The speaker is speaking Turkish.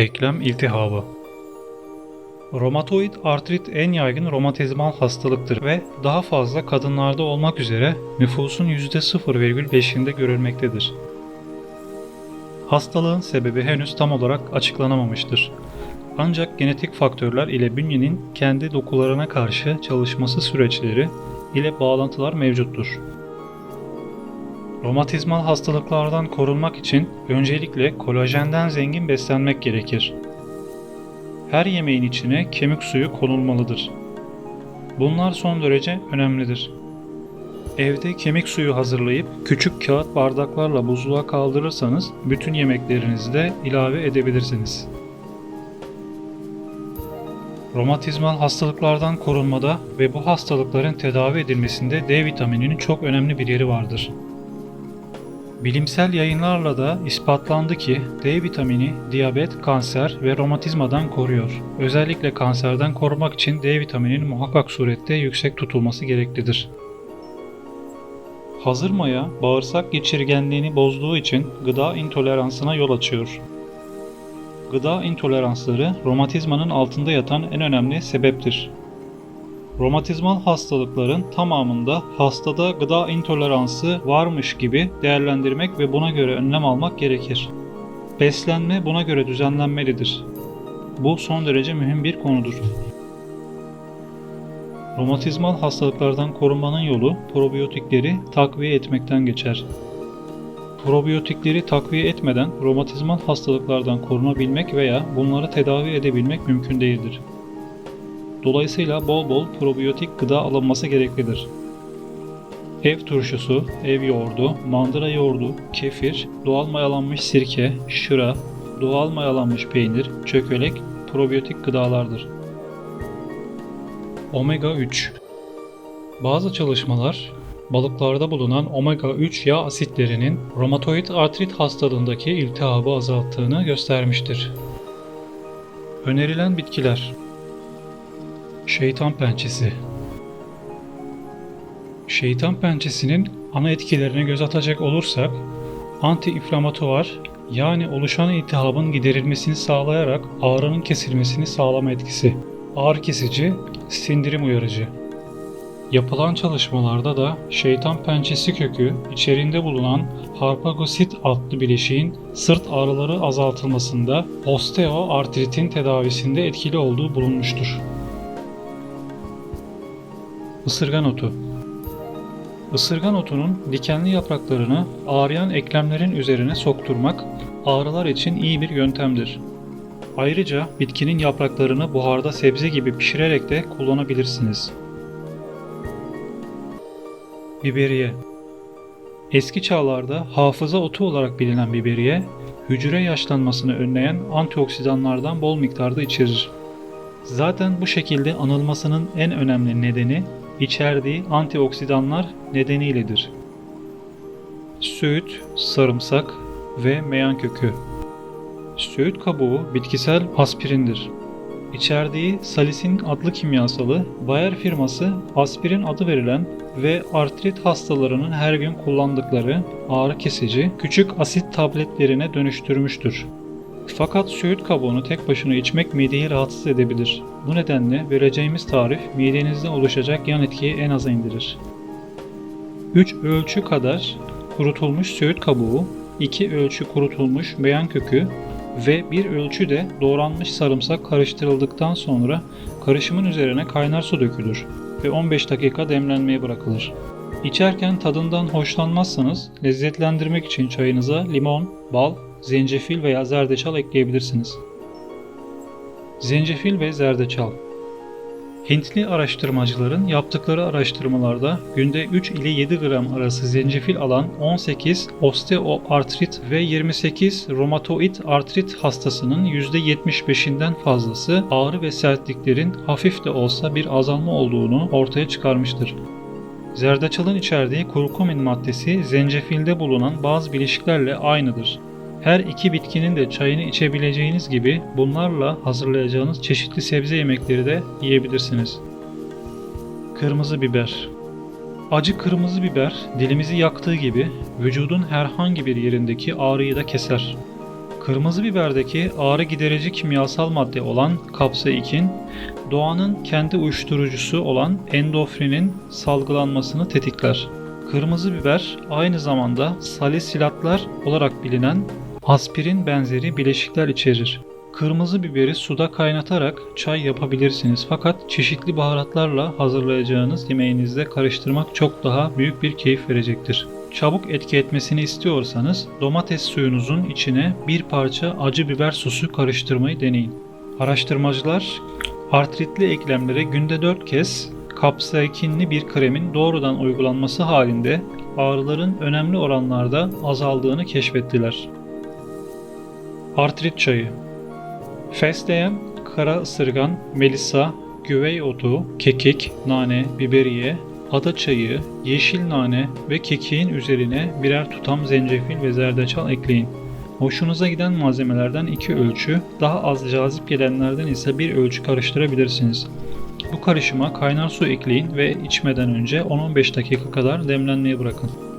Eklem iltihabı Romatoid artrit en yaygın romatizmal hastalıktır ve daha fazla kadınlarda olmak üzere nüfusun %0,5'inde görülmektedir. Hastalığın sebebi henüz tam olarak açıklanamamıştır. Ancak genetik faktörler ile bünyenin kendi dokularına karşı çalışması süreçleri ile bağlantılar mevcuttur. Romatizmal hastalıklardan korunmak için öncelikle kolajenden zengin beslenmek gerekir. Her yemeğin içine kemik suyu konulmalıdır. Bunlar son derece önemlidir. Evde kemik suyu hazırlayıp küçük kağıt bardaklarla buzluğa kaldırırsanız bütün yemeklerinizde ilave edebilirsiniz. Romatizmal hastalıklardan korunmada ve bu hastalıkların tedavi edilmesinde D vitamininin çok önemli bir yeri vardır. Bilimsel yayınlarla da ispatlandı ki D vitamini diyabet, kanser ve romatizmadan koruyor. Özellikle kanserden korumak için D vitamininin muhakkak surette yüksek tutulması gereklidir. Hazır maya bağırsak geçirgenliğini bozduğu için gıda intoleransına yol açıyor. Gıda intoleransları romatizmanın altında yatan en önemli sebeptir. Romatizmal hastalıkların tamamında hastada gıda intoleransı varmış gibi değerlendirmek ve buna göre önlem almak gerekir. Beslenme buna göre düzenlenmelidir. Bu son derece mühim bir konudur. Romatizmal hastalıklardan korunmanın yolu probiyotikleri takviye etmekten geçer. Probiyotikleri takviye etmeden romatizmal hastalıklardan korunabilmek veya bunları tedavi edebilmek mümkün değildir. Dolayısıyla bol bol probiyotik gıda alınması gereklidir. Ev turşusu, ev yoğurdu, mandıra yoğurdu, kefir, doğal mayalanmış sirke, şıra, doğal mayalanmış peynir, çökelek probiyotik gıdalardır. Omega 3 Bazı çalışmalar balıklarda bulunan omega 3 yağ asitlerinin romatoid artrit hastalığındaki iltihabı azalttığını göstermiştir. Önerilen bitkiler Şeytan pençesi Şeytan pençesinin ana etkilerine göz atacak olursak anti-inflamatuar yani oluşan iltihabın giderilmesini sağlayarak ağrının kesilmesini sağlama etkisi. Ağrı kesici, sindirim uyarıcı. Yapılan çalışmalarda da şeytan pençesi kökü içerinde bulunan harpagosit adlı bileşiğin sırt ağrıları azaltılmasında osteoartritin tedavisinde etkili olduğu bulunmuştur. Isırgan otu Isırgan otunun dikenli yapraklarını ağrıyan eklemlerin üzerine sokturmak ağrılar için iyi bir yöntemdir. Ayrıca bitkinin yapraklarını buharda sebze gibi pişirerek de kullanabilirsiniz. Biberiye Eski çağlarda hafıza otu olarak bilinen biberiye, hücre yaşlanmasını önleyen antioksidanlardan bol miktarda içerir. Zaten bu şekilde anılmasının en önemli nedeni içerdiği antioksidanlar nedeniyledir. Söğüt, sarımsak ve meyan kökü. Söğüt kabuğu bitkisel aspirindir. İçerdiği salisin adlı kimyasalı Bayer firması aspirin adı verilen ve artrit hastalarının her gün kullandıkları ağrı kesici küçük asit tabletlerine dönüştürmüştür. Fakat söğüt kabuğunu tek başına içmek mideyi rahatsız edebilir. Bu nedenle vereceğimiz tarif midenizde oluşacak yan etkiyi en aza indirir. 3 ölçü kadar kurutulmuş söğüt kabuğu, 2 ölçü kurutulmuş beyan kökü ve 1 ölçü de doğranmış sarımsak karıştırıldıktan sonra karışımın üzerine kaynar su dökülür ve 15 dakika demlenmeye bırakılır. İçerken tadından hoşlanmazsanız lezzetlendirmek için çayınıza limon, bal, zencefil veya zerdeçal ekleyebilirsiniz. Zencefil ve zerdeçal Hintli araştırmacıların yaptıkları araştırmalarda günde 3 ile 7 gram arası zencefil alan 18 osteoartrit ve 28 romatoid artrit hastasının %75'inden fazlası ağrı ve sertliklerin hafif de olsa bir azalma olduğunu ortaya çıkarmıştır. Zerdeçalın içerdiği kurkumin maddesi zencefilde bulunan bazı bileşiklerle aynıdır. Her iki bitkinin de çayını içebileceğiniz gibi bunlarla hazırlayacağınız çeşitli sebze yemekleri de yiyebilirsiniz. Kırmızı biber Acı kırmızı biber dilimizi yaktığı gibi vücudun herhangi bir yerindeki ağrıyı da keser. Kırmızı biberdeki ağrı giderici kimyasal madde olan kapsaikin, doğanın kendi uyuşturucusu olan endofrinin salgılanmasını tetikler. Kırmızı biber aynı zamanda salisilatlar olarak bilinen aspirin benzeri bileşikler içerir. Kırmızı biberi suda kaynatarak çay yapabilirsiniz fakat çeşitli baharatlarla hazırlayacağınız yemeğinizde karıştırmak çok daha büyük bir keyif verecektir. Çabuk etki etmesini istiyorsanız domates suyunuzun içine bir parça acı biber sosu karıştırmayı deneyin. Araştırmacılar artritli eklemlere günde 4 kez kapsaikinli bir kremin doğrudan uygulanması halinde ağrıların önemli oranlarda azaldığını keşfettiler. Artrit çayı Fesleğen, kara ısırgan, melisa, güvey otu, kekik, nane, biberiye, ada çayı, yeşil nane ve kekiğin üzerine birer tutam zencefil ve zerdeçal ekleyin. Hoşunuza giden malzemelerden iki ölçü, daha az cazip gelenlerden ise bir ölçü karıştırabilirsiniz. Bu karışıma kaynar su ekleyin ve içmeden önce 10-15 dakika kadar demlenmeye bırakın.